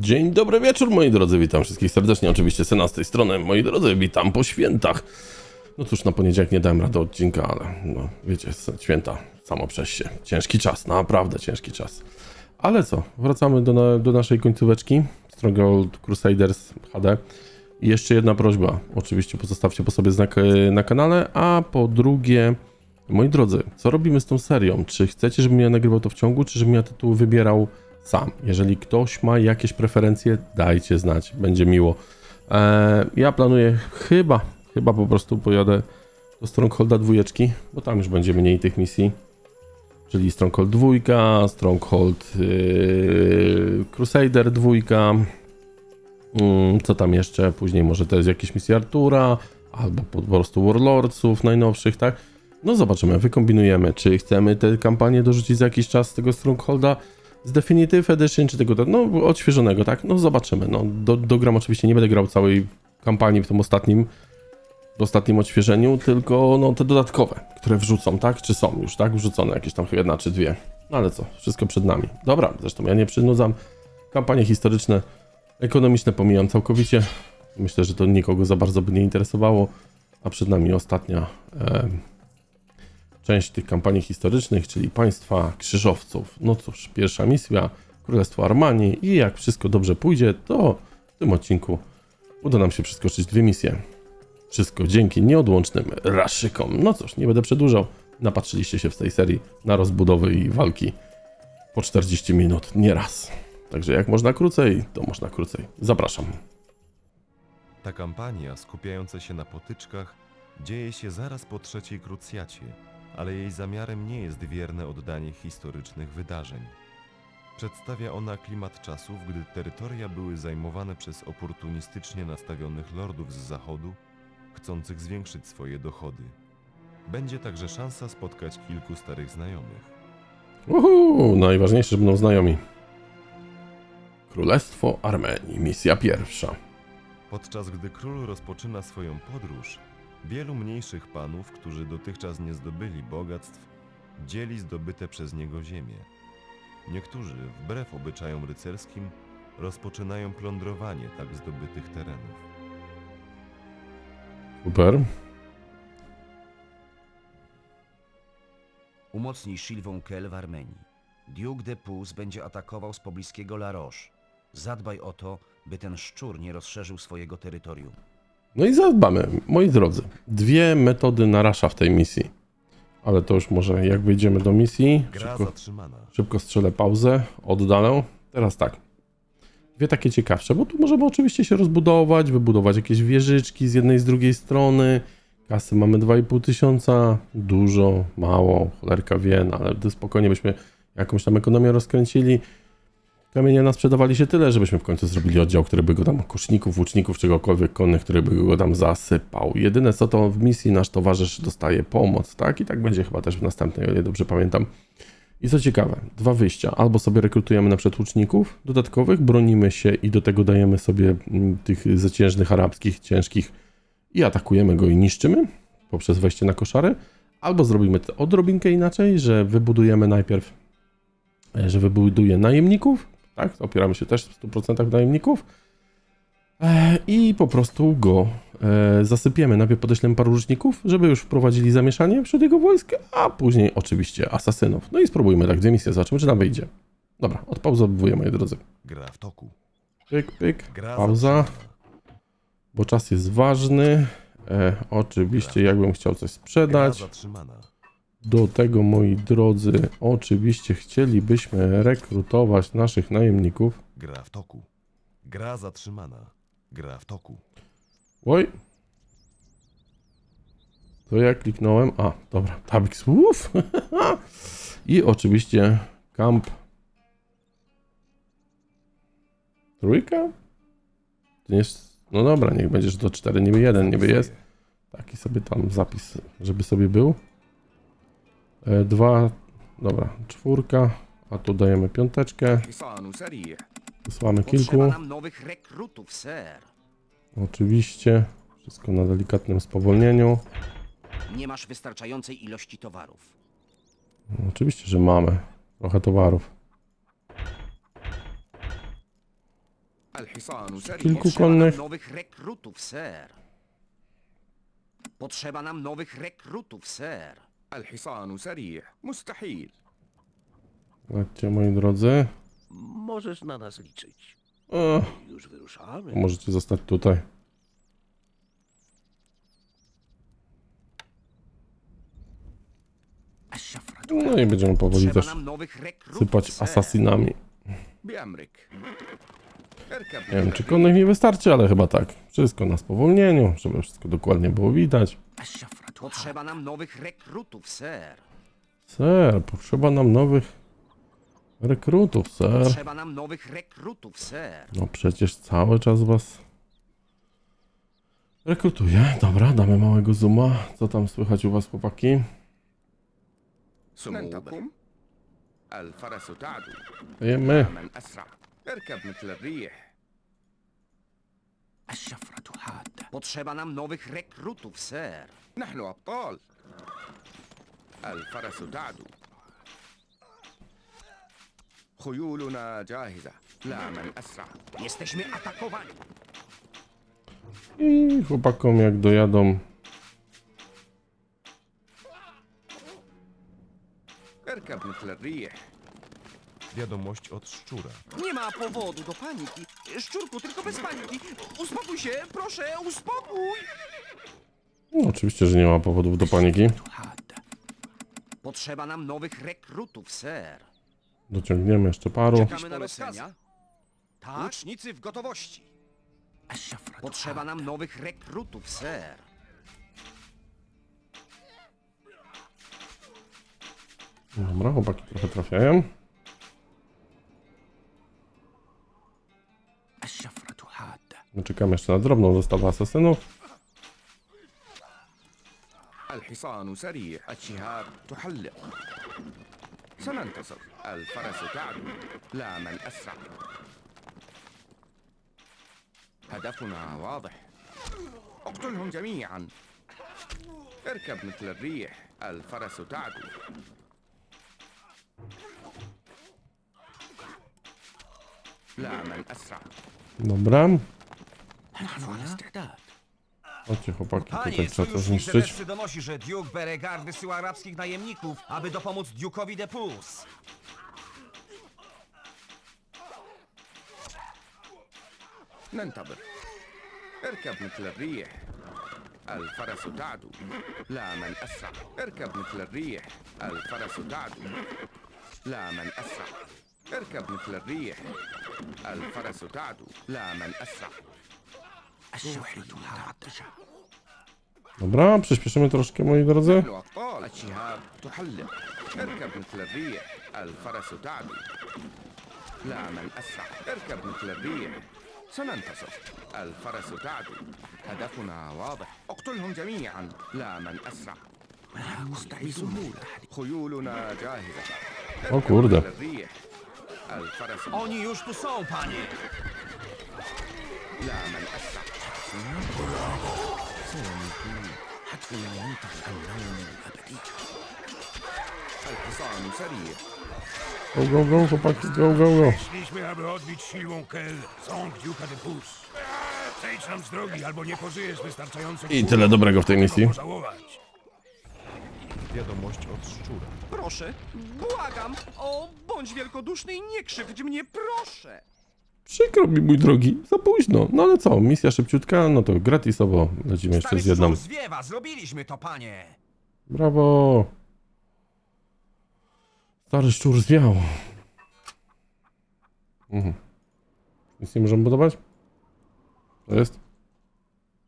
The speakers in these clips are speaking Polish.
Dzień dobry wieczór, moi drodzy, witam wszystkich serdecznie, oczywiście Sena z tej strony, moi drodzy, witam po świętach. No cóż, na poniedziałek nie dałem rady odcinka, ale no, wiecie, święta samo przez się. Ciężki czas, naprawdę ciężki czas. Ale co, wracamy do, na, do naszej końcóweczki, Stronghold Crusaders HD. I jeszcze jedna prośba, oczywiście pozostawcie po sobie znak e, na kanale, a po drugie, moi drodzy, co robimy z tą serią? Czy chcecie, żebym ja nagrywał to w ciągu, czy żebym ja tytuły wybierał sam? Jeżeli ktoś ma jakieś preferencje, dajcie znać, będzie miło. E, ja planuję chyba, chyba po prostu pojadę do Strongholda dwójeczki, bo tam już będzie mniej tych misji. Czyli Stronghold 2, Stronghold yy, Crusader 2, Mm, co tam jeszcze? Później może to jest jakieś misje Artura, albo po prostu Warlordsów najnowszych, tak? No zobaczymy, wykombinujemy, czy chcemy tę kampanię dorzucić za jakiś czas z tego Strongholda z Definitive Edition, czy tego, no odświeżonego, tak? No zobaczymy, no do, dogram oczywiście, nie będę grał całej kampanii w tym ostatnim, w ostatnim odświeżeniu, tylko no te dodatkowe, które wrzucą, tak? Czy są już, tak? Wrzucone jakieś tam chyba jedna czy dwie. No ale co, wszystko przed nami. Dobra, zresztą ja nie przynudzam. Kampanie historyczne Ekonomiczne pomijam całkowicie. Myślę, że to nikogo za bardzo by nie interesowało. A przed nami ostatnia część tych kampanii historycznych, czyli państwa krzyżowców. No cóż, pierwsza misja, Królestwo Armanii i jak wszystko dobrze pójdzie, to w tym odcinku uda nam się przeskoczyć dwie misje. Wszystko dzięki nieodłącznym raszykom. No cóż, nie będę przedłużał. Napatrzyliście się w tej serii na rozbudowy i walki po 40 minut, nieraz. Także jak można krócej, to można krócej. Zapraszam. Ta kampania, skupiająca się na potyczkach, dzieje się zaraz po trzeciej krucjacie, ale jej zamiarem nie jest wierne oddanie historycznych wydarzeń. Przedstawia ona klimat czasów, gdy terytoria były zajmowane przez oportunistycznie nastawionych lordów z zachodu, chcących zwiększyć swoje dochody. Będzie także szansa spotkać kilku starych znajomych. Uhu, najważniejsze, że będą znajomi. Królestwo Armenii, misja pierwsza. Podczas gdy król rozpoczyna swoją podróż, wielu mniejszych panów, którzy dotychczas nie zdobyli bogactw, dzieli zdobyte przez niego ziemię. Niektórzy, wbrew obyczajom rycerskim, rozpoczynają plądrowanie tak zdobytych terenów. Super. Umocnij Szilwą-Kel w Armenii. Duke de Puz będzie atakował z pobliskiego La Roche. Zadbaj o to, by ten szczur nie rozszerzył swojego terytorium. No i zadbamy, moi drodzy. Dwie metody narasza w tej misji. Ale to już może jak wyjdziemy do misji. Szybko, szybko strzelę pauzę, oddalę. Teraz tak. Dwie takie ciekawsze, bo tu możemy oczywiście się rozbudować, wybudować jakieś wieżyczki z jednej i z drugiej strony. Kasy mamy 2,5 tysiąca, dużo, mało, cholerka wie, no ale spokojnie byśmy jakąś tam ekonomię rozkręcili. Kamienie nas sprzedawali się tyle, żebyśmy w końcu zrobili oddział, który by go tam, kuszników, łuczników, czegokolwiek konnych, który by go tam zasypał. Jedyne co to w misji nasz towarzysz dostaje pomoc, tak? I tak będzie chyba też w następnej, o ile dobrze pamiętam. I co ciekawe, dwa wyjścia. Albo sobie rekrutujemy na przykład łuczników dodatkowych, bronimy się i do tego dajemy sobie mm, tych zaciężnych arabskich, ciężkich i atakujemy go i niszczymy poprzez wejście na koszary. Albo zrobimy to odrobinkę inaczej, że wybudujemy najpierw, e, że wybuduję najemników, tak? Opieramy się też w 100% w najemników. E, I po prostu go e, zasypiemy. Najpierw podeślemy paru łuczników, żeby już wprowadzili zamieszanie wśród jego wojsk, a później oczywiście asasynów. No i spróbujmy tak dwie misje, zobaczymy czy nam wyjdzie. Dobra, odpauzowuję moi drodzy. Gra w toku. Pyk, pyk, pauza, bo czas jest ważny. E, oczywiście jakbym chciał coś sprzedać. Do tego, moi drodzy, oczywiście chcielibyśmy rekrutować naszych najemników. Gra w toku. Gra zatrzymana. Gra w toku. Oj. To ja kliknąłem. A, dobra, Tabix. Uff. I oczywiście kamp. Trójka? To nie jest... No dobra, niech będzie, że to 4, niby 1, niby jest. Taki sobie tam zapis, żeby sobie był. E, dwa, dobra, czwórka, a tu dajemy piąteczkę. Wysłamy kilku. Oczywiście, wszystko na delikatnym spowolnieniu. Nie masz wystarczającej ilości towarów. No, oczywiście, że mamy trochę towarów. Kilku konnych. Potrzeba nam nowych rekrutów, ser. الحصان سريع مستحيل Chodźcie, moi drodzy. Możesz na nas liczyć. O, Już wyruszamy. możecie zostać tutaj. No i będziemy powoli Potrzeba też nam nowych rekrutów, sypać ser. asasinami. بأمرك اركب Nie wiem, czy konnych mi wystarczy, ale chyba tak. Wszystko na spowolnieniu, żeby wszystko dokładnie było widać. Potrzeba nam nowych rekrutów, ser. Ser, potrzeba nam nowych rekrutów, ser. Potrzeba nam nowych rekrutów, ser. No przecież cały czas was rekrutuję. Dobra, damy małego zooma. Co tam słychać u was, chłopaki? سموكم الفرس تعدو Dajemy. من أسرع اركب مثل الريح Potrzeba nam nowych rekrutów, ser. نحن أبطال الفرس تعدو خيولنا جاهزة لا من أسرع Jesteśmy atakowani. I chłopakom jak dojadą. اركب مثل الريح Wiadomość od szczura. Nie ma powodu do paniki. Szczurku, tylko bez paniki. Uspokój się, proszę, uspokój. No, oczywiście, że nie ma powodów do paniki. Potrzeba nam nowych rekrutów, ser. Dociągniemy jeszcze paru. Czekamy na. Tak? Łucznicy w gotowości. Potrzeba nam nowych rekrutów, ser. Dobra, chłopaki trochę trafiają. My czekamy jeszcze na drobną dostawę asesynów. الحصان سريع الشهاب تحلق. سننتصر. الفرس تعدو لا من أسرع. هدفنا واضح. اقتلهم جميعا. اركب مثل الريح. الفرس تعدو لا من أسرع. Dobra. Chodźcie chłopaki, tutaj Panie, trzeba to sojusznik zniszczyć. Zedesy donosi, że Duke Beregar wysyła arabskich najemników, aby dopomóc Duke'owi de Pus. ننتظر اركب مثل الريح الفرس تعدو لا من أسرع اركب مثل الريح الفرس تعدو لا من أسرع اركب مثل الريح الفرس تعدو لا من أسرع Dobra, przyspieszymy troszkę moi drodzy. نحن أبطال الشهاب تحلق اركب مثل الريح الفرس تعدو لا من أسرع اركب مثل الريح سننتصر الفرس تعدو هدفنا واضح اقتلهم جميعا لا من أسرع خيولنا جاهزة O اركب kurde. مثل الريح الفرس Oni już tu są, panie! لا من أسرع الحصان سريع Go, go, go, chłopaki, go, go, go. Szliśmy, aby odbić siłą Kel, sąd Duke'a de Pus. Zejdź nam z drogi, albo nie pożyjesz wystarczająco I długo, tyle dobrego w tej misji. aby pożałować. Wiadomość od szczura. Proszę, błagam. O, bądź wielkoduszny i nie krzywdź mnie, proszę. Przykro mi, mój drogi, za późno. No ale co, misja szybciutka, no to gratisowo lecimy jeszcze z jedną. zwiewa, zrobiliśmy to, panie! Brawo! Stary szczur zwiał. Mhm. Nic nie możemy budować? To jest?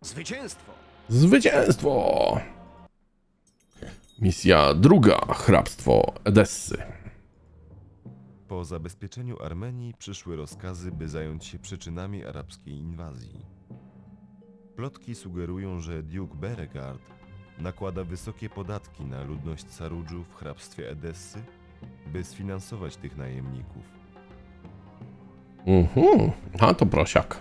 Zwycięstwo. Zwycięstwo! Misja druga, hrabstwo Edessy. Po zabezpieczeniu Armenii przyszły rozkazy, by zająć się przyczynami arabskiej inwazji. Plotki sugerują, że Duke Beregard nakłada wysokie podatki na ludność Sarudżu w hrabstwie Edessy, by sfinansować tych najemników. Mhm, a to prosiak.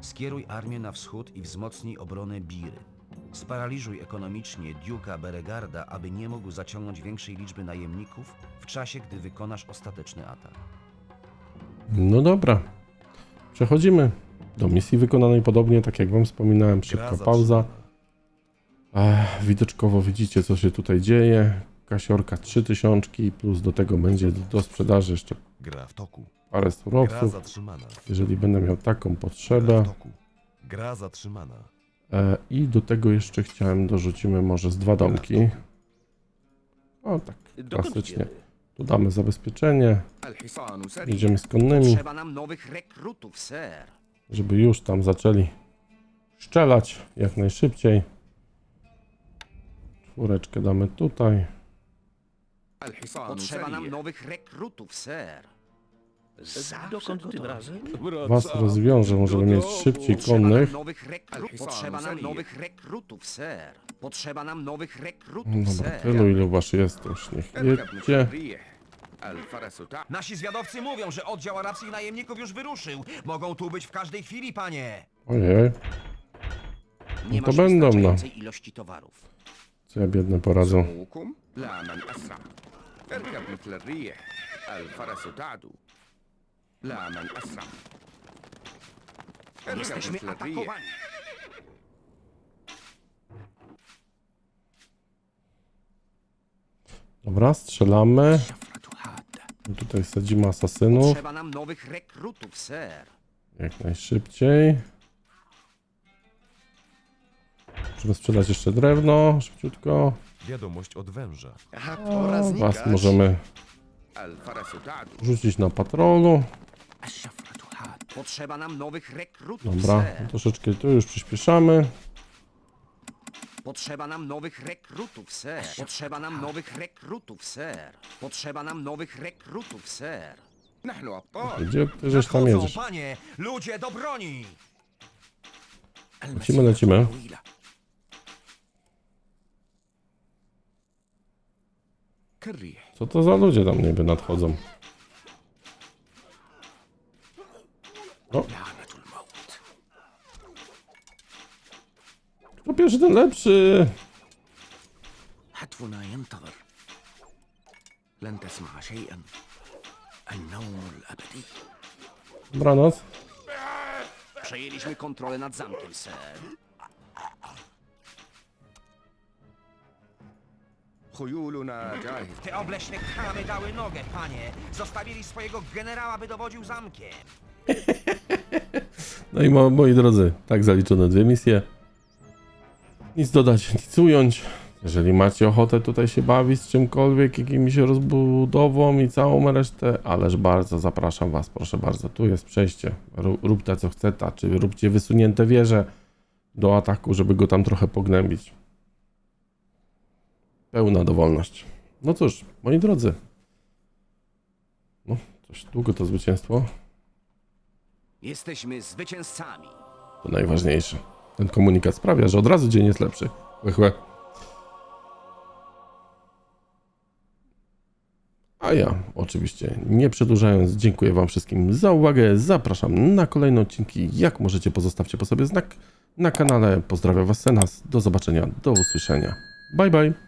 Skieruj armię na wschód i wzmocnij obronę Biry. Sparaliżuj ekonomicznie Duke'a Beregarda, aby nie mógł zaciągnąć większej liczby najemników w czasie, gdy wykonasz ostateczny atak. No dobra. Przechodzimy do misji wykonanej podobnie, tak jak wam wspominałem, szybka Gra pauza. Ech, widoczkowo widzicie, co się tutaj dzieje. Kasiorka 3000 plus do tego będzie do sprzedaży jeszcze Gra w toku. parę Gra surowców. zatrzymana. Jeżeli będę miał taką Gra potrzebę. w toku. Gra zatrzymana. E, I do tego jeszcze chciałem dorzucimy może z dwa domki. O tak, klasycznie. Tu damy zabezpieczenie. Idziemy z konnymi. Trzeba nam nowych rekrutów, ser. Żeby już tam zaczęli szczelać jak najszybciej. Czwóreczkę damy tutaj. Potrzeba nam nowych rekrutów, ser. Zawsze Dokąd tym gotowy. razem? Was rozwiążę, żeby mieć szybciej Potrzeba konnych. nam nowych rekrutów. Alhisanu Potrzeba nam Sariye. nowych rekrutów, ser. Potrzeba nam nowych rekrutów, Dobra, ser. tylu ilu was jest, to już niech اركب مثل jedzie. الريح الفرس تعد Nasi zwiadowcy mówią, że oddział arabskich najemników już wyruszył. Mogą tu być w każdej chwili, panie. Ojej, Nie to masz będą, no. wystarczającej ilości towarów. co ja biedne poradzą. سموكم لا من أسرع اركب مثل الريح الفرس تعدو لا من أسرع اركب Jesteśmy مثل الريح atakowani. Dobra, strzelamy. شفرة حادة Tutaj sadzimy asasynów. Potrzeba nam nowych rekrutów, ser. Jak najszybciej. Żeby sprzedać jeszcze drewno, szybciutko. Wiadomość od węża. O, was możemy الفرس تعدو Rzucić na patrolu. Potrzeba nam nowych rekrutów. Dobra, troszeczkę tu już przyspieszamy. Potrzeba nam nowych rekrutów, ser. Potrzeba nam nowych rekrutów, ser. Potrzeba nam nowych rekrutów, ser. Gdzie ty żeś tam jedziesz? ludzie do broni! Lecimy, lecimy. Co to za ludzie tam niby nadchodzą? O, لعنة الموت kto pierwszy, ten lepszy. هتفنا ينتظر لن تسمع شيئا النوم الأبدي Dobranoc. Przejęliśmy kontrolę nad zamkiem, ser. Chujulu na. Te obleśne dały nogę, panie. Zostawili swojego generała, by dowodził zamkiem. No i mo moi drodzy, tak zaliczone dwie misje. Nic dodać, nic ująć. Jeżeli macie ochotę tutaj się bawić z czymkolwiek, jakimś rozbudową i całą resztę, ależ bardzo zapraszam Was, proszę bardzo, tu jest przejście. Ró róbcie co chce, ta, czy róbcie wysunięte wieże do ataku, żeby go tam trochę pognębić. Pełna dowolność. No cóż, moi drodzy. No, coś długo to zwycięstwo. Jesteśmy zwycięzcami. To najważniejsze. Ten komunikat sprawia, że od razu dzień jest lepszy. Chłe. A ja, oczywiście, nie przedłużając, dziękuję Wam wszystkim za uwagę. Zapraszam na kolejne odcinki. Jak możecie, pozostawcie po sobie znak na kanale. Pozdrawiam Was, Senas. Do zobaczenia, do usłyszenia. Bye, bye.